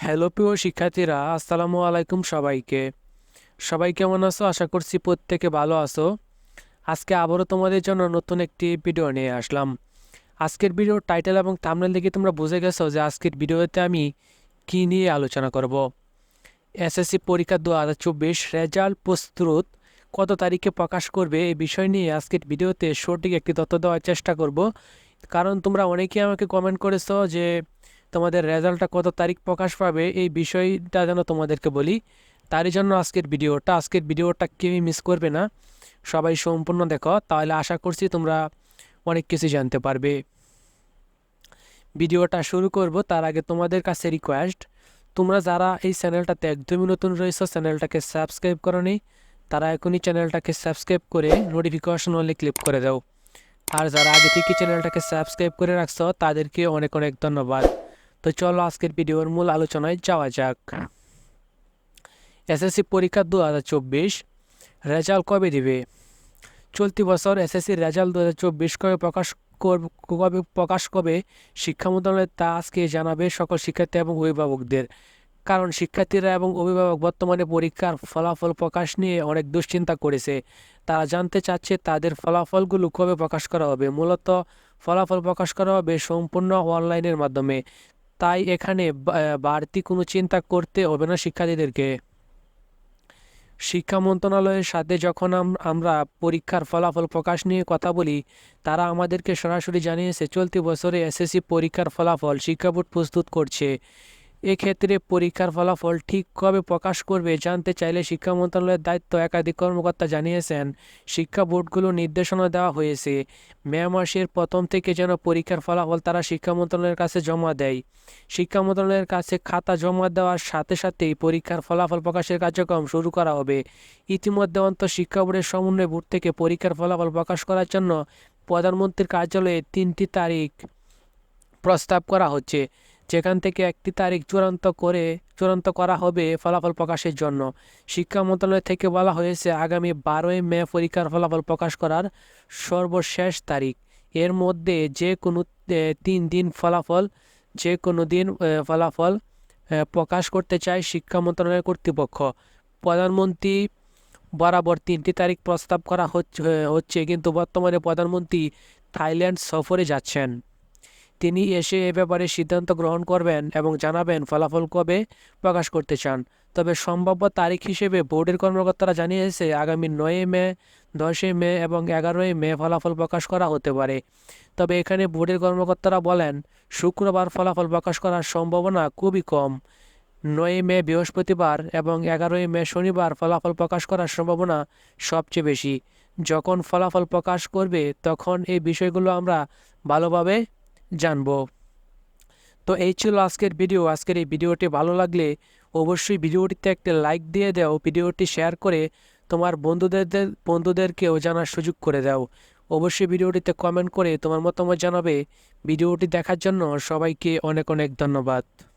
Hello প্রিয় শিক্ষার্থীরা, আসসালামু আলাইকুম সবাইকে। সবাই কেমন আছো? আশা করছি প্রত্যেকে ভালো আছো। আজকে আবারও তোমাদের জন্য নতুন একটি ভিডিও নিয়ে আসলাম। আজকের ভিডিওর টাইটেল এবং থাম্বনেল দেখে তোমরা বুঝে গেছো যে আজকের ভিডিওতে আমি কী নিয়ে আলোচনা করব। এসএসসি পরীক্ষা দু হাজার চব্বিশ রেজাল্ট প্রস্তুত কত তারিখে প্রকাশ করবে এই বিষয় নিয়ে আজকের ভিডিওতে সঠিক একটি তথ্য দেওয়ার চেষ্টা করব। কারণ তোমরা অনেকেই আমাকে কমেন্ট করেছ যে তোমাদের রেজাল্টটা কত তারিখ প্রকাশ পাবে এই বিষয়টা যেন তোমাদেরকে বলি। তারই জন্য আজকের ভিডিওটা আজকের ভিডিওটা কেউই মিস করবে না। সবাই সম্পূর্ণ দেখো, তাহলে আশা করছি তোমরা অনেক কিছু জানতে পারবে। ভিডিওটা শুরু করব, তার আগে তোমাদের কাছে রিকোয়েস্ট তোমরা যারা এই চ্যানেলটাতে একদমই নতুন রয়েছে চ্যানেলটাকে সাবস্ক্রাইব করনি, তারা এখনই চ্যানেলটাকে সাবস্ক্রাইব করে নোটিফিকেশন অনলি ক্লিক করে দাও। আর যারা আগে থেকে চ্যানেলটাকে সাবস্ক্রাইব করে রাখছো, তাদেরকে অনেক অনেক ধন্যবাদ। তো চলো আজকের ভিডিওর মূল আলোচনায় যাওয়া যাক। এসএসসি পরীক্ষা দু হাজার চব্বিশ রেজাল্ট কবে দিবে? চলতি বছর এসএসসির রেজাল্ট দু হাজার চব্বিশ কবে প্রকাশ কবে প্রকাশ কবে শিক্ষা মন্ত্রণালয় তা আজকে জানাবে সকল শিক্ষার্থী এবং অভিভাবকদের। কারণ শিক্ষার্থীরা এবং অভিভাবক বর্তমানে পরীক্ষার ফলাফল প্রকাশ নিয়ে অনেক দুশ্চিন্তা করেছে। তারা জানতে চাচ্ছে তাদের ফলাফলগুলো কবে প্রকাশ করা হবে। মূলত ফলাফল প্রকাশ করা হবে সম্পূর্ণ অনলাইনের মাধ্যমে। তাই এখানে বাড়তি কোনো চিন্তা করতে হবে না শিক্ষার্থীদেরকে। শিক্ষা মন্ত্রণালয়ের সাথে যখন আম- আমরা পরীক্ষার ফলাফল প্রকাশ নিয়ে কথা বলি, তারা আমাদেরকে সরাসরি জানিয়েছে, চলতি বছরে এসএসসি পরীক্ষার ফলাফল শিক্ষা বোর্ড প্রস্তুত করছে। এক্ষেত্রে পরীক্ষার ফলাফল ঠিক কবে প্রকাশ করবে জানতে চাইলে শিক্ষা মন্ত্রণালয়ের দায়িত্ব একাধিক কর্মকর্তা জানিয়েছেন। শিক্ষা বোর্ডগুলো নির্দেশনা দেওয়া হয়েছে। মে মাসের প্রথম থেকে যেন পরীক্ষার ফলাফল তারা শিক্ষা মন্ত্রণালয়ের কাছে জমা দেয়। শিক্ষা মন্ত্রণালয়ের কাছে খাতা জমা দেওয়ার সাথে সাথেই পরীক্ষার ফলাফল প্রকাশের কার্যক্রম শুরু করা হবে। ইতিমধ্যে অন্ত শিক্ষা বোর্ডের সমন্বয় বোর্ড থেকে পরীক্ষার ফলাফল প্রকাশ করার জন্য প্রধানমন্ত্রীর কার্যালয়ে তিনটি তারিখ প্রস্তাব করা হচ্ছে। যেখান থেকে একটি তারিখ চূড়ান্ত করে, চূড়ান্ত করা হবে ফলাফল প্রকাশের জন্য। শিক্ষা মন্ত্রণালয় থেকে বলা হয়েছে, আগামী বারোই মে পরীক্ষার ফলাফল প্রকাশ করার সর্বশেষ তারিখ। এর মধ্যে যে কোনো তিন দিন ফলাফল, যে কোনো দিন ফলাফল প্রকাশ করতে চায় শিক্ষা মন্ত্রণালয়ের কর্তৃপক্ষ। প্রধানমন্ত্রী বরাবর তিনটি তারিখ প্রস্তাব করা হচ্ছে, কিন্তু বর্তমানে প্রধানমন্ত্রী থাইল্যান্ড সফরে যাচ্ছেন। তিনি এসে এ ব্যাপারে সিদ্ধান্ত গ্রহণ করবেন এবং জানাবেন ফলাফল কবে প্রকাশ করতে চান। তবে সম্ভাব্য তারিখ হিসেবে বোর্ডের কর্মকর্তারা জানিয়েছে, আগামী নয়ই মে, দশই মে এবং এগারোই মে ফলাফল প্রকাশ করা হতে পারে। তবে এখানে বোর্ডের কর্মকর্তারা বলেন, শুক্রবার ফলাফল প্রকাশ করার সম্ভাবনা খুবই কম। নয়ই মে বৃহস্পতিবার এবং এগারোই মে শনিবার ফলাফল প্রকাশ করার সম্ভাবনা সবচেয়ে বেশি। যখন ফলাফল প্রকাশ করবে, তখন এই বিষয়গুলো আমরা ভালোভাবে জানব। তো এই ছিল আজকের ভিডিও। আজকের এই ভিডিওটি ভালো লাগলে অবশ্যই ভিডিওটিতে একটি লাইক দিয়ে দাও, ভিডিওটি শেয়ার করে তোমার বন্ধুদের বন্ধুদেরকেও জানার সুযোগ করে দাও। অবশ্যই ভিডিওটিতে কমেন্ট করে তোমার মতামত জানাবে। ভিডিওটি দেখার জন্য সবাইকে অনেক অনেক ধন্যবাদ।